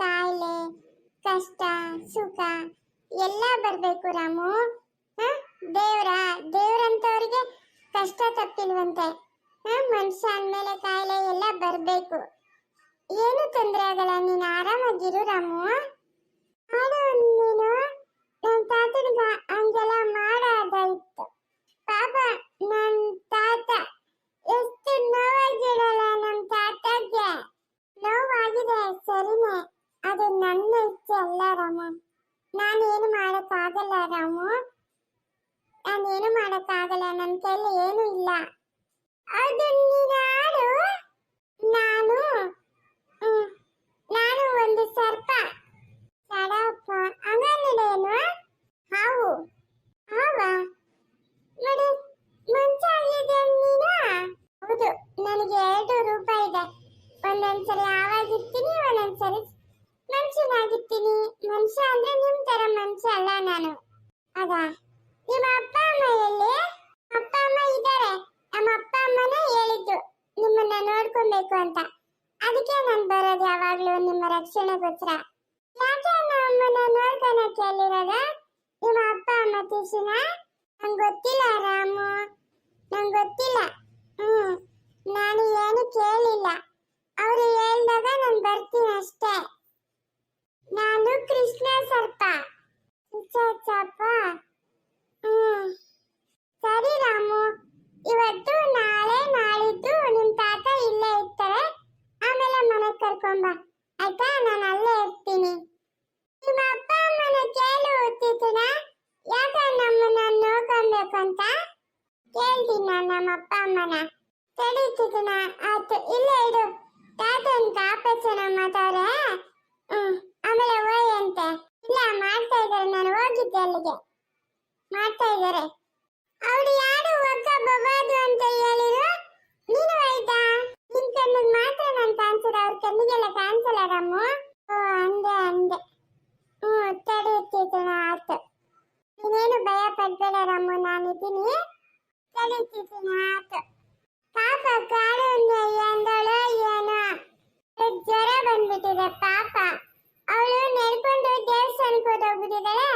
ಕಾಯಿಲೆ, ಕಷ್ಟ, ಸುಖ ಎಲ್ಲ ಬರಬೇಕು ರಾಮು? ದೇವ್ರ, ದೇವ್ರಂತವ್ರಿಗೆ ಕಷ್ಟ ತಪ್ಪಿಲ್ವಂತೆ? ಮನುಷ್ಯ ಅಂದ್ಮೇಲೆ ಕಾಯಿಲೆ ಎಲ್ಲ ಬರಬೇಕು ಏನು ತೊಂದರೆ ಆಗಲ್ಲ, ನೀನು ಆರಾಮಾಗಿರು ರಾಮು ಆಡು ನೀನು ನಮ್ಮ ತಾತನಿಗೆ ಹಂಗೆಲ್ಲ ಮಾಡಾದಾಯ್ತು ಪಾಪ ನನ್ನ ತಾತ ಎಷ್ಟು ನೋವಾಗಿರಲ್ಲ ನಮ್ಮ ತಾತಗೆ ನೋವಾಗಿದೆ ಸರಿನೇ ಅದು ನನ್ನ ಇಚ್ಛೆ ಅಲ್ಲ ರಾಮ ನಾನೇನು ಮಾಡಕ್ಕಾಗಲ್ಲ ರಾಮು ನಾನೇನು ಮಾಡಕ್ಕಾಗಲ್ಲ ನನ್ನ ಕೈಲಿ ಏನು ಇಲ್ಲ. ಅದು ನೀನು ಆಡು ನಾನು ನಾನು ಒಂದು ಸರ್ಪ. ಸಡಪ್ಪ ಹಂಗನ್ನೇನು ಹಾವು ಹಾವ ನೋಡಿ ಮಂಚ ಆಗಿದೆ ನೀನು ಹೌದು ನನಗೆ ಎರಡು ರೂಪಾಯಿ ಇದೆ ಒಂದೊಂದ್ಸರಿ ಹಾವಾಗಿರ್ತೀನಿ ಒಂದೊಂದ್ಸರಿ ಮನುಷ್ಯನಾಗಿರ್ತೀನಿ ಮನುಷ್ಯ ಅಂದ್ರೆ ನಿಮ್ ತರ ಮನುಷ್ಯ ಅಲ್ಲ ನಾನು ಅದ ನಿಮ್ಮ ಅಪ್ಪ ಅಮ್ಮ ಎಲ್ಲಿ ಅಪ್ಪ ಅಮ್ಮ ಇದ್ದಾರೆ ನಮ್ಮ ಅಪ್ಪ ಅಮ್ಮನೇ ಹೇಳಿದ್ದು ನಿಮ್ಮನ್ನ ನೋಡ್ಕೊಬೇಕು ಅಂತ ಅದಕ್ಕೆ ನಾನು ಬರೋದು ಯಾವಾಗ್ಲೂ ನಿಮ್ಮ ರಕ್ಷಣೆಗೋಸ್ಕರ. ಯಾಕೆ ನಮ್ಮನ್ನ ನೋಡ್ಕೊಳಕ್ಕೆ ಅಲ್ಲಿರೋದ? ನಿಮ್ಮ ಅಪ್ಪ ಅಮ್ಮ ತೀರ್ಸಿನ ನಂಗೆ ಗೊತ್ತಿಲ್ಲ ರಾಮು. ನಂಗೆ ಗೊತ್ತಿಲ್ಲ. ಹ್ಮ್. ನಾನು ಏನು ಕೇಳಿಲ್ಲ. ಅವರು ಹೇಳ್ದಾಗ ನಾನು ಬರ್ತೀನಿ ಅಷ್ಟೇ. ನಾನು ಕೃಷ್ಣ ಸರ್ಪ. ಸರ್ಪ? ಹ್ಮ್. ಸರಿ ರಾಮು. ಇವತ್ತು ನಾಳೆ ನಾಳಿದ್ದು ನಿಮ್ ತಾತ ಇಲ್ಲೇ ಇರ್ತಾರೆ. ಕರ್ಕೊಂಬ. ಆಯ್ತಾ? ನಾನು ಅಲ್ಲೇ ಇರ್ತೀನಿ. ನಿಮ್ಮ ಅಪ್ಪ ಅಮ್ಮನ ಕೇಳು ಯಾಕ ನಮ್ಮನ್ನ ನೋಡ್ಕೊಬೇಕು ಅಂತ ಕೇಳ್ತೀನಿ ನಮ್ಮ ಅಪ್ಪ ಅಮ್ಮನ. ತಡಿ ತಿಥಿನ, ಆಯ್ತು, ಇಲ್ಲೇ ಇಡು ತಾತನ್ ಕಾಪಚ್ಚನ ಮಾತಾಡ್ರೆ ಆಮೇಲೆ ಹೋಯ್ ಅಂತೆ ಇಲ್ಲ, ಮಾಡ್ತಾ ಇದ್ದಾರೆ. ನಾನು ಹೋಗಿದ್ದೆ ಅಲ್ಲಿಗೆ. ಮಾಡ್ತಾ ಇದ್ದಾರೆ. ಅವ್ರು ಯಾರು ಒಕ್ಕ ಬಬಾದು ಅಂತ ಹೇಳಿದ್ರು ನೀನು ಆಯ್ತಾ ನಿನ್ ಕಣ್ಣಿಗೆ ಮಾತ್ರ ನಾನು ಕಾಣಿಸಿದ ಅವ್ರ ಕಣ್ಣಿಗೆಲ್ಲ ಕಾಣಿಸಲ್ಲ ರಾಮು? ಓ ಅಂದೆ ಅಂದೆ ಹ್ಞೂ ತಡಿ ತೀತಣ ಆಯ್ತು ನೀನೇನು ಭಯ ಪಡ್ಬೇಡ ರಾಮು ನಾನಿದ್ದೀನಿ ತಡಿ ತೀತಣ ಆಯ್ತು ಪಾಪ ಕಾಡು ಎಂದಳು ಏನೋ. ಜ್ವರ ಬಂದ್ಬಿಟ್ಟಿದೆ, ಪಾಪ. ಅವಳು ನಡ್ಕೊಂಡು ದೇವಸ್ಥಾನಕ್ಕೆ ಹೋಗ್ಬಿಟ್ಟಿದ್ದಾಳೆ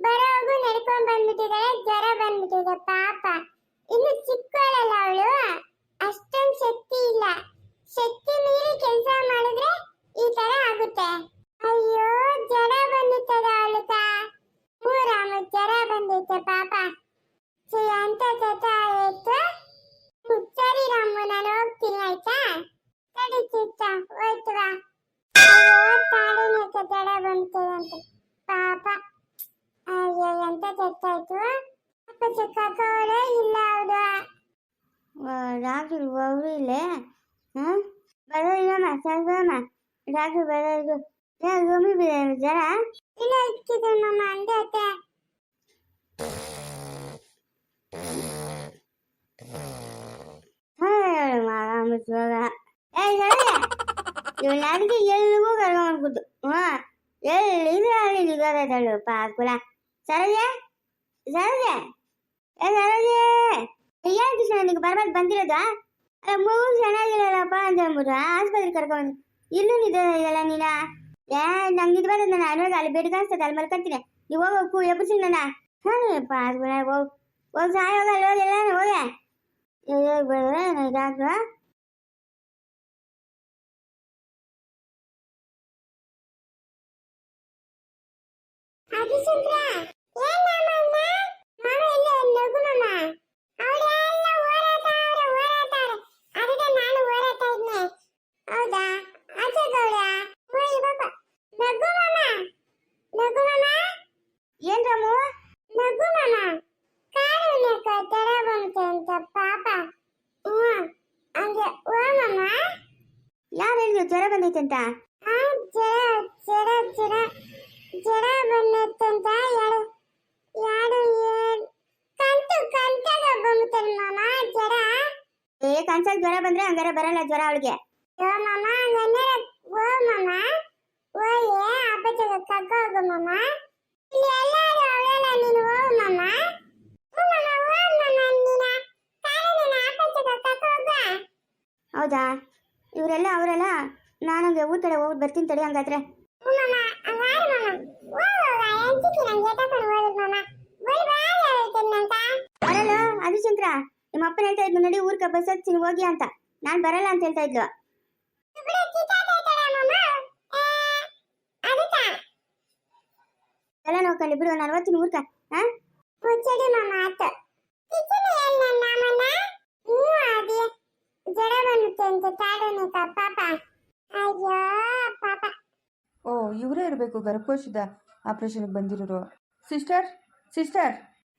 ಬರೋಗು ನಡ್ಕೊಂಡ್ ಬಂದ್ಬಿಟ್ಟಿದ್ದಾಳೆ ಜ್ವರ ಬಂದ್ಬಿಟ್ಟಿದೆ, ಪಾಪ. ಇನ್ನು ಚಿಕ್ಕವಳಲ್ಲ ಅವಳು. ಆಗುತ್ತೆ. ಅಯ್ಯೋ ಜ್ವರ ಬಂದಿತ್ತದ ಅವಳಿಗ ಮೂರಾಮ ಜ್ವರ ಬಂದಿತ್ತೆ ಪಾಪ. ಅಂತ ಚಟ ಆಯ್ತು ಸರಿ ರಾಮು, ನಾನು ಹೋಗ್ತೀನಿ, ಆಯ್ತಾ? ಸರಿ ಚಿತ್ತ, ಹೋಯ್ತು ಬಾ. ಜ್ವರ ಬಂತದಂತೆ ಪಾಪ. ಅಯ್ಯೋ, ಎಂತ ತೆತ್ತಾಯ್ತು ಅಪ್ಪ ಚಿಕ್ಕವಳೆ ಇಲ್ಲ ಅವಳು ಡಾಕ್ಟ್ರ್ ಒಬ್ರು ಇಲ್ಲೇ? ಹಾಂ ಬರೋ, ಇಲ್ಲ ಯಾಕೆ ಗಮ್ಮಿ ಬಿಡ ಜ್ವರ ಇಲ್ಲ ಇಕ್ಕಿದೆ ಮಮ್ಮ ಅಂದೆ ಅತ್ತೆ ಹಾಂ ಮುಚ್ಚುವಾಗ ಏ ಸರಿ ಇವಳು ನನಗೆ ಎಲ್ಲಿಗೂ ಕರ್ಕೊಂಡ್ಬಿಟ್ಟು ಹಾಂ ಎಲ್ಲಿದ್ರು ಅಲ್ಲಿ ನಿಗೋದಳು ಪಾಕುಲ ಸರೋಜ ಸರೋಜ ಏ ಸರೋಜ ಏನು ಕೃಷ್ಣ ನಿನಗೆ ಬರ್ಬಾರ್ದು ಬಂದಿರೋದಾ ಅಲ್ಲ ಮಗು ಚೆನ್ನಾಗಿರಲ್ಲಪ್ಪ ಅಂತ ಅಂದ್ಬಿಟ್ಟು ಆಸ್ಪತ್ರೆಗೆ ಕರ್ಕೊಂಡು ಇಲ್ಲೂ ನಿದ್ದೆ ಇದೆಯಲ್ಲ ನೀನ? ಏ, ನಂಗೆ ಇದು ಬರ್ತದೆ ನಾನು ನೋಡಿ ಅಲ್ಲಿ ಬೆಡ್ ಕಾಣಿಸ್ತದೆ ಅಲ್ಲಿ ಮಲ್ಕೊಂತೀನಿ ನೀವು ಹೋಗು ಎಬ್ಬರಿಸಿ ನನ್ನ ಹಾಂ ಪಾಸ್ಬಿಡ ಹೋಗಿ. ಹೋಗಿ ಸಾಯೋಗ ಅಲ್ಲಿ ಹೋಗಿ ಎಲ್ಲ ಹೋಗೆ. ಹೇಗೆ ಬರೋದ್ರೆ ಡಾಕ್ಟ್ರು ಅದು ಸುಂದ್ರ ಏನ್ ಮಾಮ ಮಾಮ ಇಲ್ಲ ನಗು ಮಾಮ ಅವಳೆಲ್ಲ ಓಡಾಡ್ತಾರೆ ಓಡಾಡ್ತಾರೆ ಅದಕ್ಕೆ ನಾನು ಓಡಾಡ್ತಾ ಇದ್ನೆ ಹೌದಾ ಆಚೆ ಗೌಡ ಓ ಇವಾಗ ನಗು ಮಾಮ ನಗು ಮಾಮ ಏನ್ ರಾಮು ನಗು ಮಾಮ ಕಾಡು ನೆಕ್ಕ ತರ ಬಂತು ಅಂತ ಪಾಪ ಹ್ಞೂ ಹಂಗೆ ಓ ಮಾಮ ಯಾರು ಹೇಳಿದ್ರು ಜ್ವರ ಬಂದೈತೆ ಅಂತ ಆ ಜಡ ಬಂದತ್ತಂತ ಯಾರು ಏನ್? ಕಂತು ಕಂತಾಗ ಬಂತಲ್ಲ ಮಾಮ ಜಡ. ಏ ಕನ್ಸಲ್ ಜ್ವರ ಬಂದ್ರೆ ಹಂಗಾರೆ ಬರಲ್ಲ ಜ್ವರ ಅವಳಿಗೆ. ಓ ಮಾಮ ನನ್ನರ ಓ ಮಾಮ. ಏ ಅಪ್ಪಚಗ ಕಕ್ಕ ಹೋಗು ಮಾಮ. ಇಲ್ಲಿ ಎಲ್ಲರೂ ಅವಳಲ್ಲ ನೀನು ಓ ಮಾಮ. ಓ ಓ ಹೌದಾ? ಇವರೆಲ್ಲ ಅವರೆಲ್ಲ? ನಾನು ಹಂಗೆ ಊರ್ ಕಡೆ ಹೋಗಿ ಬರ್ತೀನಿ ತಡಿ ಹಂಗಾದ್ರೆ. ಬರಲ್ಲ ಅದು ಶಂಕರ ನಿಮ್ಮ ಅಪ್ಪನ ಹೇಳ್ತಾ ಇದ್ನು ನೋಡಿ ಊರ್ಕ ಬಸ್ ಹತ್ತೀನಿ ಹೋಗಿ ಅಂತ. ನಾನು ಬರಲ್ಲ ಅಂತ ಹೇಳ್ತಾ ಇದ್ಲು. ಎಲ್ಲ ನೋಡ್ಕೊಂಡು ಬಿಡು ನಲ್ವತ್ತಿನ ಊರ್ಕ ಹಾ ಅದೇ. ಜಡ ಬಂದುತ್ತೆ ಅಂತ ಪಾಪ. ಅಯ್ಯೋ ಪಾಪ. ಓ ಇವರೇ ಇರಬೇಕು ಗರ್ಭಕೋಶದ ಆಪರೇಷನ್ಗೆ ಬಂದಿರೋರು. Sister sister.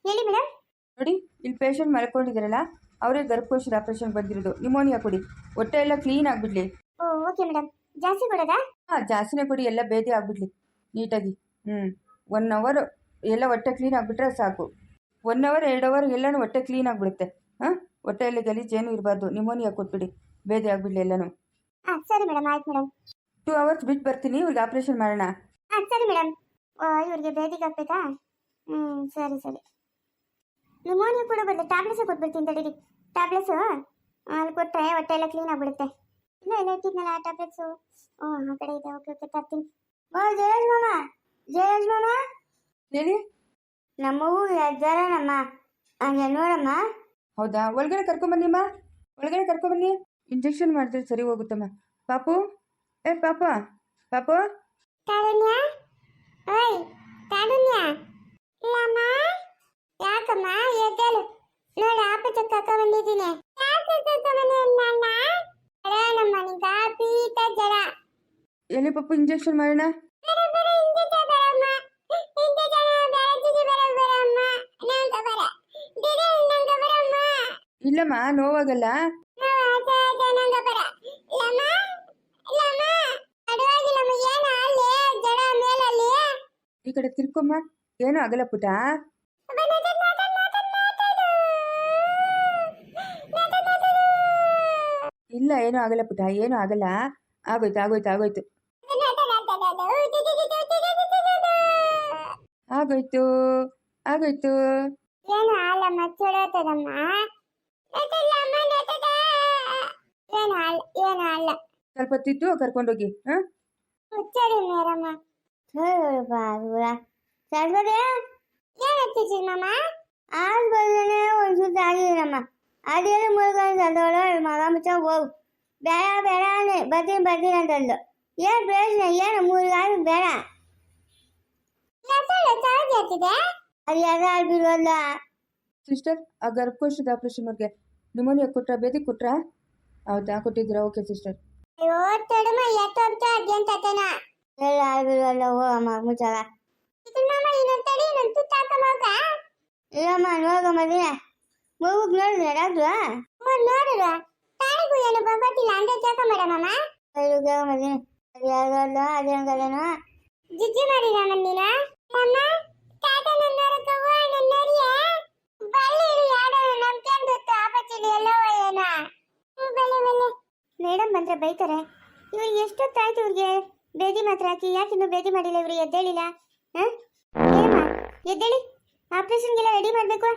ಹೇಳಿ ಮೇಡಮ್ ನೋಡಿ ಇಲ್ಲಿ ಪೇಷಂಟ್ ಮಲ್ಕೊಂಡಿದ್ದಾರಲ್ಲ ಅವರೇ ಗರ್ಭಕೋಶದ ಆಪರೇಷನ್ ಬಂದಿರೋದು. ನಿಮೋನಿಯಾ ಕೊಡಿ. ಹೊಟ್ಟೆ ಎಲ್ಲ ಕ್ಲೀನ್ ಆಗಿಬಿಡ್ಲಿ. ಓ ಓಕೆ ಮೇಡಮ್ ಜಾಸ್ತಿ ಕೊಡೋದಾ? ಹಾಂ ಜಾಸ್ತಿನೇ ಕೊಡಿ ಎಲ್ಲ ಬೇದಿ ಆಗಿಬಿಡ್ಲಿ. ನೀಟಾಗಿ. ಹ್ಞೂ ಒನ್ ಅವರ್ ಎಲ್ಲ ಹೊಟ್ಟೆ ಕ್ಲೀನ್ ಆಗಿಬಿಟ್ರೆ ಸಾಕು. ಒನ್ ಅವರ್ ಎರಡು ಅವರ್ ಎಲ್ಲನೂ ಹೊಟ್ಟೆ ಕ್ಲೀನ್ ಆಗಿಬಿಡುತ್ತೆ. ಹಾಂ? ಹೊಟ್ಟೆಯಲ್ಲಿ ಗಲೀಜೇನು ಇರಬಾರ್ದು. ನಿಮೋನಿಯಾ ಕೊಟ್ಬಿಡಿ. ಬೇದಿ ಆಗಿಬಿಡ್ಲಿ ಎಲ್ಲನೂ. ಹಾಂ ಸರಿ ಮೇಡಮ್ ಆಯ್ತು ಮೇಡಮ್. ಟೂ ಅವರ್ಸ್ ಬಿಟ್ಟು ಬರ್ತೀನಿ ಇವ್ರಿಗೆ ಆಪ್ರೇಷನ್ ಮಾಡೋಣ. ಹಾಂ ಸರಿ ಮೇಡಮ್. ಇವ್ರಿಗೆ ಬೇದಿಗೆ ಹಾಕ್ಬೇಕಾ? ಹ್ಞೂ ಸರಿ ಸರಿ. ನಿಮೋನಿಯಾ ಕೂಡ ಬಂದೆ ಟ್ಯಾಬ್ಲೆಟ್ಸೇ ಕೊಟ್ಬಿಡ್ತೀನಿ ತಡೀರಿ. ಟ್ಯಾಬ್ಲೆಟ್ಸು ಅಲ್ಲಿ ಕೊಟ್ಟರೆ ಹೊಟ್ಟೆ ಎಲ್ಲ ಕ್ಲೀನ್ ಆಗಿಬಿಡುತ್ತೆ. ಇಲ್ಲ ಎಲ್ಲ ಇಟ್ಟಿದ್ನಲ್ಲ ಆ ಟ್ಯಾಬ್ಲೆಟ್ಸು ಹ್ಞೂ ಆ ಕಡೆ ಇದೆ. ಓಕೆ ಓಕೆ ತರ್ತೀನಿ. ಓ ಜಯೇಶ್ ಮಾಮ. ಜಯೇಶ್ ಮಾಮ. ಹೇಳಿ. ನಮ್ಮವು ಜ್ವರನಮ್ಮ ಹಂಗೆ ನೋಡಮ್ಮ. ಹೌದಾ? ಒಳಗಡೆ ಕರ್ಕೊಂಬನ್ನಿಮ್ಮ ಒಳಗಡೆ ಕರ್ಕೊಂಬನ್ನಿ ಇಂಜೆಕ್ಷನ್ ಮಾಡಿದ್ರೆ ಸರಿ ಹೋಗುತ್ತಮ್ಮ ಪಾಪು? ಏ ಪಾಪ? ಪಾಪು? ಕಾರುಣ್ಯ ಓಯ್ ಇಲ್ಲಮ್ಮ? ಯಾಕಮ್ಮ? ಎದ್ದೇಳು. ನೋಡಿ ಆಪಚ ಕಕ್ಕ ಬಂದಿದ್ದೀನಿ. ಯಾಕೆ ಕಕ್ಕ ಬಂದಿ ನನ್ನ ನಮ್ಮ ನಿಂಗ ಪೀತ ಜಡ ಎಲ್ಲಿ ಪಾಪು ಇಂಜೆಕ್ಷನ್ ಮಾಡೋಣ? ಇಲ್ಲಮ್ಮ ಬೇರೆ ಇಂಜೆ ಬರಮ್ಮ ಇಂಜೆ ಜನ ಬೇರೆ ಜಿಗಿ ಬರ ಬರಮ್ಮ ನಂಗ ಬರ ದಿದೆ ನಂಗ ಬರಮ್ಮ ಇಲ್ಲಮ್ಮ ನೋವಾಗಲ್ಲ ನಾವು ಆಚೆ ಆಚೆ ನಂಗ ಬರ ಲಮ್ಮ ಲಮ್ಮ ಅಡವಾಗಿಲ್ಲಮ್ಮ ಏನ ಅಲ್ಲಿ ಜಡ ಮೇಲಲ್ಲಿ ಈ ಕಡೆ ತಿರ್ಕೊಮ್ಮ. ಏನೂ ಆಗಲ್ಲ ಪುಟ ಇಲ್ಲ ಏನೂ ಆಗಲ್ಲ ಪುಟ ಏನೂ ಆಗಲ್ಲ ಆಗೋಯ್ತು ಆಗೋಯ್ತು ಆಗೋಯ್ತು. ಆಗೋಯ್ತು ಆಗೋಯ್ತು. ಏನು ಹಾಲ ಮಚ್ಚಡೋತದಮ್ಮ ಏನು ಹಾಲ್ ಏನು ಅಲ್ಲ ಸ್ವಲ್ಪ ತಿದ್ದು ಕರ್ಕೊಂಡೋಗಿ ಹಾಂ? ಮುಚ್ಚಡಿ ಮೇರಮ್ಮ ಬಾಗುರ ಸರ್ವರೇ ಏನು ಹಚ್ಚಿಸಿ ಮಾಮ? ಆಸ್ ಬಂದ್ರೆ ಒಂದು ಸುತ್ತ ಆಗಿರಮ್ಮ ಅದೇನು ಮುಳ್ಕೊಂಡು ಸಂದೋಳು ಮಗ ಮುಚ್ಚ ಹೋಗು. ಬೇಡ ಬೇಡ ಬರ್ತೀನಿ ಬರ್ತೀನಿ ಅಂತಂದು ಏನು ಪ್ರಯೋಜನ? ಏನು ಮೂರು ಬೇಡ. ಅದು ಯಾರು ಆಗ್ಬಿಡೋಲ್ಲ ಸಿಸ್ಟರ್ ಆ ಗರ್ಭಕೋಶದ ಆಪ್ರೇಷನ್ಗೆ ನಿಮೋನಿಯಾ ಕೊಟ್ರಾ ಬೇದಿ ಕೊಟ್ರಾ? ಹೌದಾ? ಕೊಟ್ಟಿದ್ದೀರಾ? ಓಕೆ ಸಿಸ್ಟರ್ ಅಯ್ಯೋ ತಡಮ ಎತ್ತೊಬ್ತ ಅದ್ಯಂತತನ ಎಲ್ಲ ಆಗ್ಬಿಡೋಲ್ಲ ಹೋಗಮ್ಮ ಮುಚ್ಚಾಗ. ಇದು ಮಾಮ ಇನ್ನೊಂದು ತಡಿ ಇನ್ನೊಂದು ತುತ್ತಾಕ ಮಗ ಇಲ್ಲಮ್ಮ ನೋಡಮ್ಮ ದಿನ ಮಗುಗ್ ನೋಡಿದ್ರೆ ಡಾಕ್ಟ್ರು ನೋಡುವ ತಾಳಿಗೂ ಏನು ಬಂಗೊತ್ತಿಲ್ಲ ಅಂದ್ರೆ ಚಕ ಮೇಡಮಮ್ಮ ಐದು ಕೇಳಮ್ಮ ದಿನ ಅದು ಯಾವ್ದಲ್ಲ ಅದೇನು ಕದೇನೋ ಜಿಜ್ಜಿ ಮಾಡಿದ ಮಣ್ಣಿನ ಅಮ್ಮ ತಾತ ನನ್ನರಕ ನನ್ನರಿಯ ಬಳ್ಳಿ ಯಾಡೋ ನಂಬ್ಕೊಂಡು ಆಪಚ್ಚಿಲಿ ಎಲ್ಲವ ಏನ. ಬಲೆ ಬಲೆ ಮೇಡಮ್ ಬಂದ್ರೆ ಬೈತಾರೆ. ಇವ್ರಿಗೆ ಎಷ್ಟೊತ್ತಾಯ್ತು ಇವ್ರಿಗೆ? ಬೇದಿ ಮಾತ್ರ ಹಾಕಿ, ಯಾಕೆ ಇನ್ನೂ ಬೇದಿ ಮಾಡಿಲ್ಲ ಇವ್ರು? ಎದ್ದೇಳಿಲ್ಲ. ಹಾಂ? ಎದ್ದೇಳಿ? ಆಪ್ರೇಷನ್ಗೆಲ್ಲ ರೆಡಿ ಮಾಡಬೇಕು?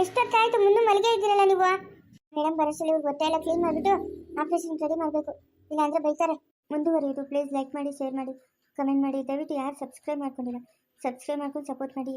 ಎಷ್ಟೊತ್ತಾಯ್ತು ಮುಂದೆ ಮಲಗೆ ಇದ್ದೀರಲ್ಲ ನೀವು? ಮೇಡಮ್ ಬರೋಷ್ಟಲ್ಲಿ ಇವ್ರಿಗೆ ಹೊಟ್ಟೆ ಕ್ಲೀನ್ ಮಾಡಿಬಿಟ್ಟು ಆಪ್ರೇಷನ್ ರೆಡಿ ಮಾಡಬೇಕು. ಇಲ್ಲಾಂದ್ರೆ ಬೈತಾರೆ. ಮುಂದುವರಿಯೋದು. ಪ್ಲೀಸ್ ಲೈಕ್ ಮಾಡಿ ಶೇರ್ ಮಾಡಿ ಕಮೆಂಟ್ ಮಾಡಿ. ದಯವಿಟ್ಟು ಯಾರು ಸಬ್ಸ್ಕ್ರೈಬ್ ಮಾಡ್ಕೊಂಡಿಲ್ಲ ಸಬ್ಸ್ಕ್ರೈಬ್ ಮಾಡ್ಕೊಂಡು ಸಪೋರ್ಟ್ ಮಾಡಿ.